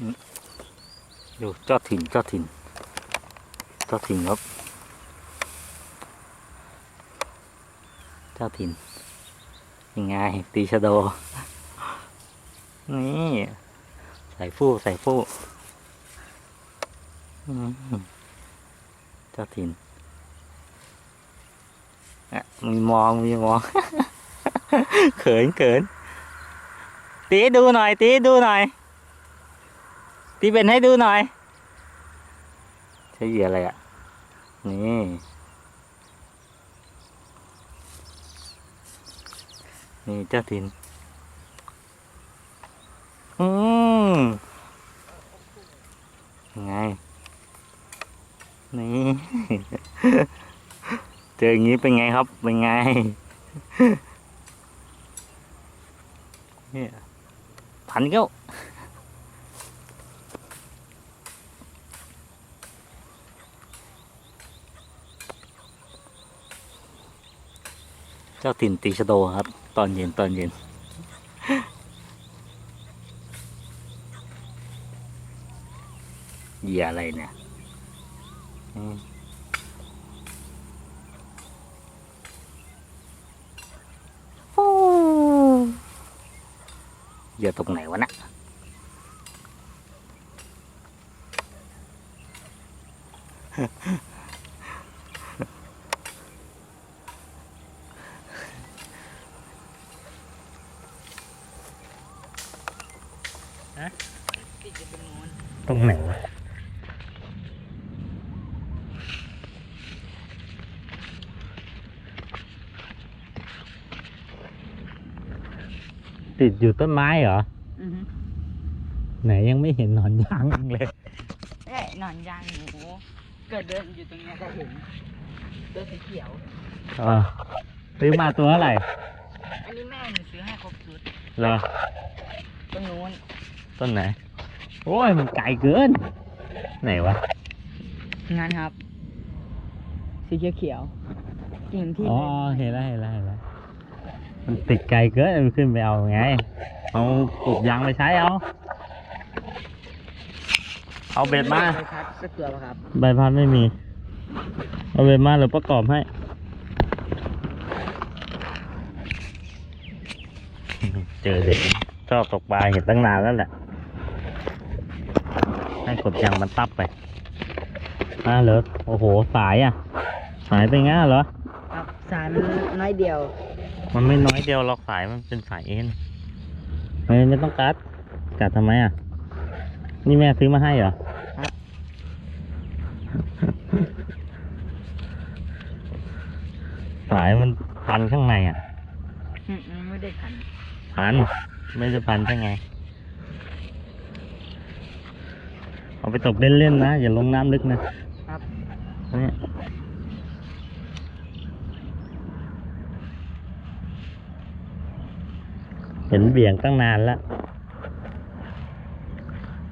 ดูเจ้าถิ่นเจ้าถิ่นเจ้าถิ่นครับเจ้าถิ่นยังไงตีชะโด นี่ใส่ฟู่ใส่ฟู่เจ้าถิ่นอะมีมองมีมอง เขินเขินตีดูหน่อยตีดูหน่อย ตีเป็นให้ดูหน่อย ใช้เหยื่ออะไรอะ นี่นี่เจ้าถิ่นอืมไง นี่ เจออย่างนี้เป็นไงครับ เป็นไง เนี่ย พันเก้า เจ้าถิ่นตีชะโดครับ ตอนเย็นตอนเย็น เหยื่ออะไรเนี่ยฟูเหยื่อตรงไหนวะน่ะรงไหนวะ ติดอยู่ต้นไม้เหรอ อือฮึไหนยังไม่เห็นหนอนยางเลย เอ้ยหนอนยางหนูเกิดเดินอยู่ตรงเนี้ยจะเห็นตัวสีเขียวอ่าซื้อมาตัวเท่าไหร่อันนี้แม่หนูซื้อให้ครบชุดเหรอต้นนู้นต้นไหน โอ้ย มันไกลเกิน ไหนวะงานครับ สีเขียวเขียวๆกิ่งที่อ๋อ เห็นแล้วเห็นแล้วเห็นแล้ว มันติดไกลเกินมันขึ้นไปเอาไง เอากบยางไปใช้เอา เอาเบ็ดมาใบพัดสักตัวป่ะครับใบพัดไม่มี เอาเบ็ดมาหรือประกอบให้ เจอเด็กชอบตกปลาเห็นตั้งนานแล้วแหละ ให้กดยางมันตับไปอ่าเหรอโอ้โห สายอะ สายเป็นงั้นเหรอ ครับสายมันน้อยเดียว มันไม่น้อยเดียวหรอกสายมันเป็นสายเอ็นไม่ไม่ต้องกัดกัดทำไมอะ นี่แม่ซื้อมาให้เหรอครับสายมันพันข้างในอะอืมมันไม่ได้ขัน พัน ไม่จะพันใช่ไง เอาไปตกเล่นๆนะ อย่าลงน้ำลึกนะครับเนี่ย เห็นเบี่ยงตั้งนานแล้ว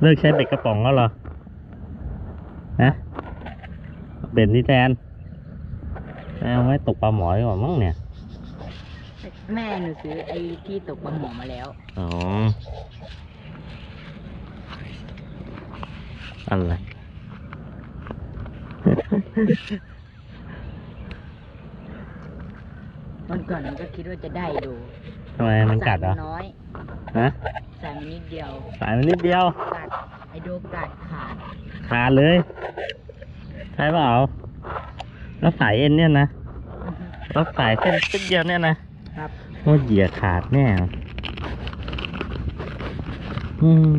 เลิกใช้เบ็ดกระป๋องแล้วเหรอนะเบ็ดนี่แทนเอาไว้ตกปลาหมอดีกว่ามั้งเนี่ย แม่หนูซื้อไอ้ที่ตกปลาหมอมาแล้ว อ๋อ อะไร วันก่อนหนูก็คิดว่าจะได้ดู ทำไมมันกัดเหรอ สายน้อยฮะ สายมันนิดเดียวสายมันนิดเดียว กัดไอโดกัดขาดขาดเลย ใช่เปล่าแล้วสายเอ็นเนี่ยนะอือฮึ แล้วสายเส้นเส้นเดียวเนี่ยนะครับว่าเหยียขาดแน่อืม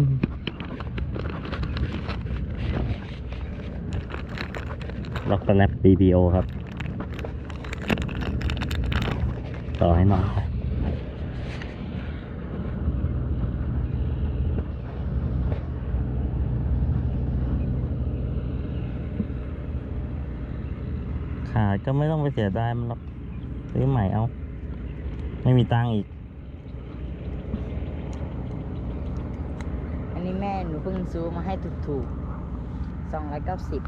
ล็อกสแนป BBO ครับ ต่อให้น้องไปขาด ก็ไม่ต้องไปเสียดายมันหรอกซื้อใหม่เอา ไม่มีตังค์อีก อันนี้แม่หนูเพิ่งซื้อมาให้ถูกๆสองร้อยเก้าสิบ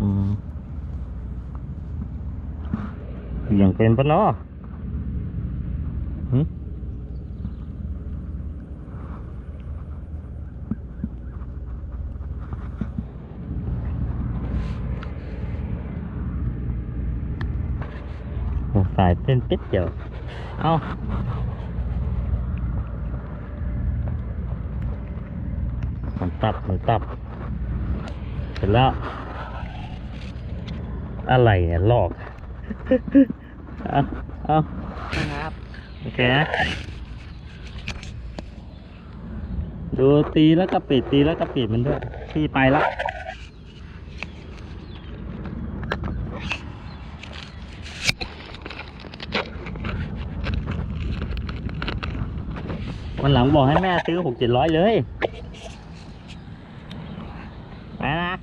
อืมอย่างเป็นปะเนาะหึา ยเป็นเป็ดเดียวเอามันตับมันตับเสร็จแล้ว อะไรเนี่ยลอกเอาเอาครับโอเคนะดูตีแล้วก็ปิดตีแล้วก็ปิดมันด้วยพี่ไปละ วันหลังบอกให้แม่ซื้อหกเจ็ดร้อยเลยไปนะ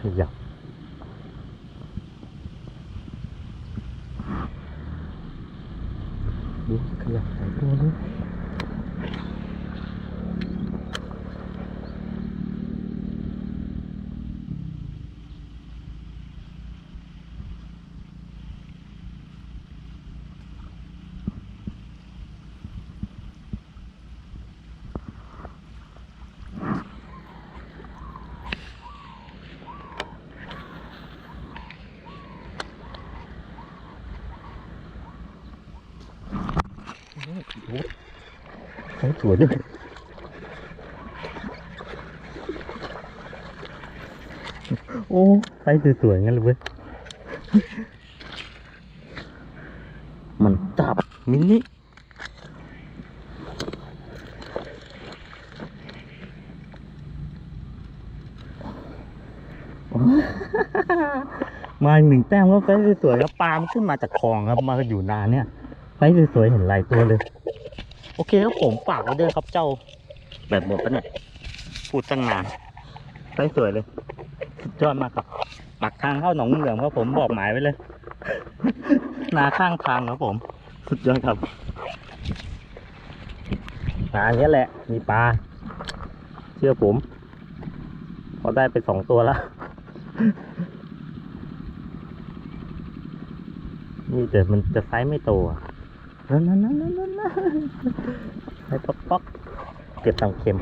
ขยับดูขยับหายตัวเลยใช้ สวยด้วยโอ้ใช้สวยๆงั้นเลยเว้ย มันจับมินิมาหนึ่งแต้มก็ไฟสวยๆครับปลามันขึ้นมาจากคลองครับ มาอยู่นานเนี่ยไฟสวยๆเห็นหลายตัวเลย โอเคครับผมฝากไว้ด้วยครับเจ้า แบบหมดปะเนี่ยพูดตั้งนานไฟสวยเลยสุดยอดมากครับปักทางเข้าหนองเหลืองครับผมบอกหมายไว้เลย นาข้างทางครับผม สุดยอดครับปลาอย่างนี้ยแหละ มีปลาเชื่อผมพอได้ไปสองตัวแล้วนี่แต่มันจะไซส์ไม่โตอะ นั่นนั่นนั่นนั่นนั่นนั่นไซส์ป๊อกป๊อกเก็บตังเค็ม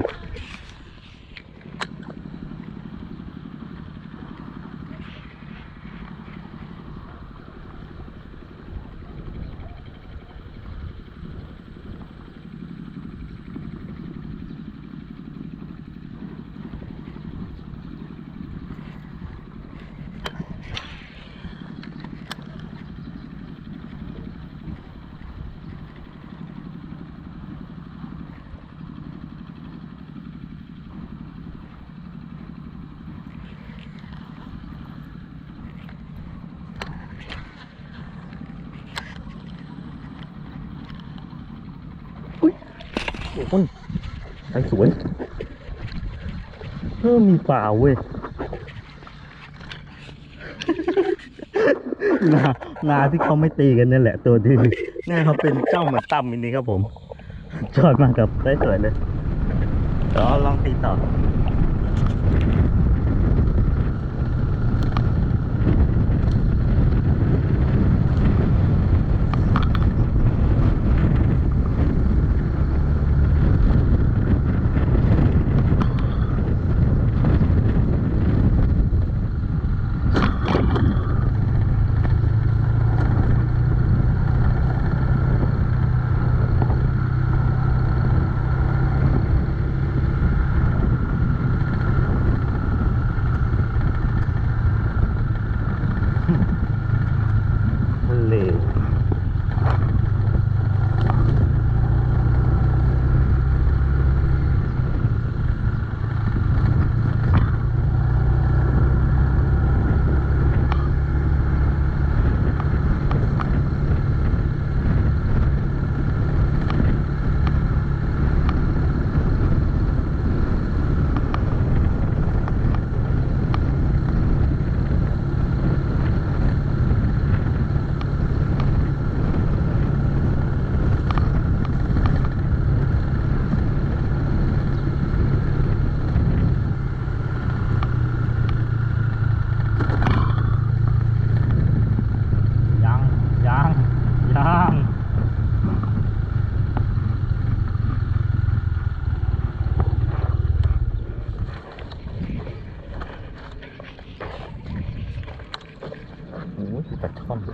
คนไอ้สวยเออมีป่าเว้ยนานาที่เขาไม่ตีกันนั่นแหละตัวที่นี่เขาเป็นเจ้าเหมือนตั้มอันนี้ครับผม จอดมากับได้สวยเลยเดี๋ยวลองตีต่อ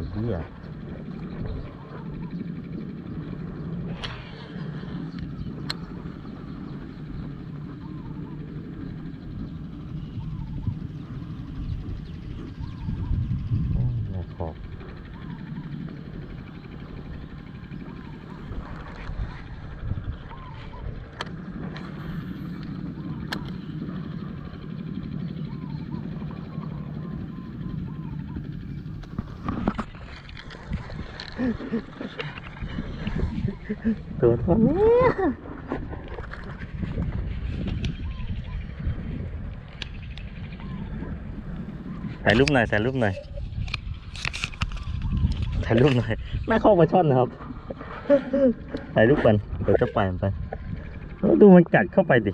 ช่อนสีเหี้ยโอ้ยแหลกขอบ ตัวเท่านี้ถ่ายรูปหน่อยถ่ายรูปหน่อยถ่ายรูปหน่อยแม่เข้ามาช่อนนะครับถ่ายรูปกันเดี๋ยวจะปล่ยมันไปดูมันกัดเข้าไปดิ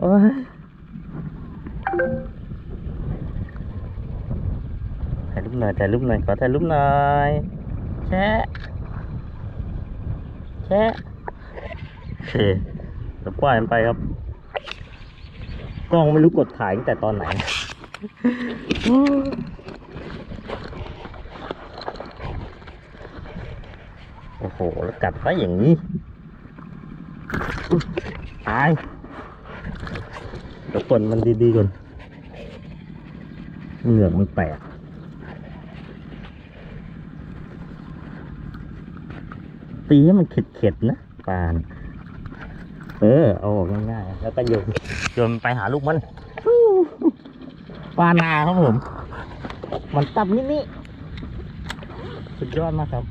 โอ้ยถ่ายรูปหน่อยถ่ายรูปหน่อยขอถ่ายรูปหน่อย แชะแค่โอเคเดี๋ยวปล่อยมันไปครับ กล้องไม่รู้กดถ่ายตั้งแต่ตอนไหนโอ้โห แล้วกัดซะอย่างนี้ตายเดี๋ยวปนมันดีๆก่อนเหงือกมันแตก ตีให้มันเข็ดๆนะปาน เออเอาออกง่ายๆแล้วก็โยนโยนไปหาลูกมันปลานาครับผม มันตับนิดนี้สุดยอดมากครับ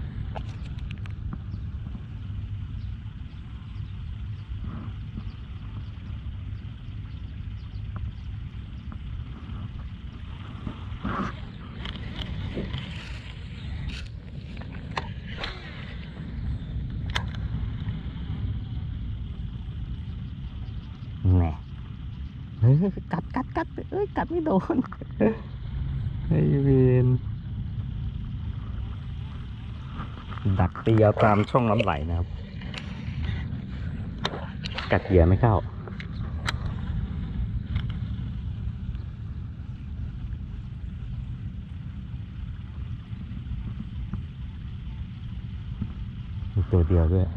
กัดกัดกัดเอ้ยกัดไม่โดนไอ้เวนดักเตียวตามช่องน้ำไหลนะครับ กัดเหยื่อไม่เข้าตัวเดียวด้วย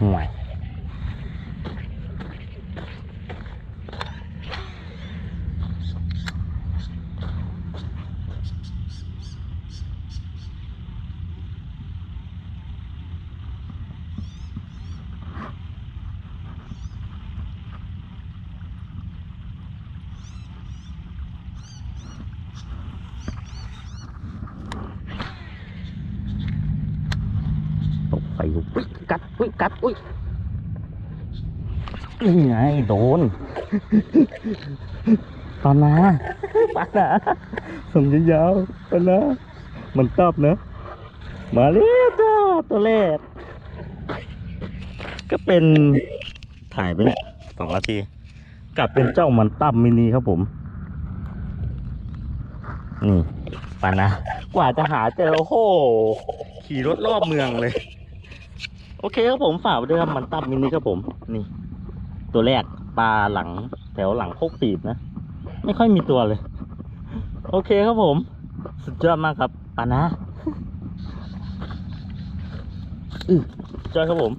ห่วยตกไปอุ๊ย กัดอุ้ยกัดอุ้ยนี่ไงโดน ปานาปานาส่งยาวๆปานามันตอบนะมาเร็วจ้าตัวแรกก็เป็นถ่ายไปเนี่ยสองนาทีกลับเป็นเจ้ามันตั้มมินิครับผม นี่ปานะ กว่าจะหาเจอโอ้โหขี่รถรอบเมืองเลย โอเคครับผมฝากไว้ด้วยครับมันตับมินิครับผม นี่ ตัวแรกปลาหลังแถวหลังโคกตีบนะ ไม่ค่อยมีตัวเลย โอเคครับผม สุดยอดมากครับปานะอือจอยครับผม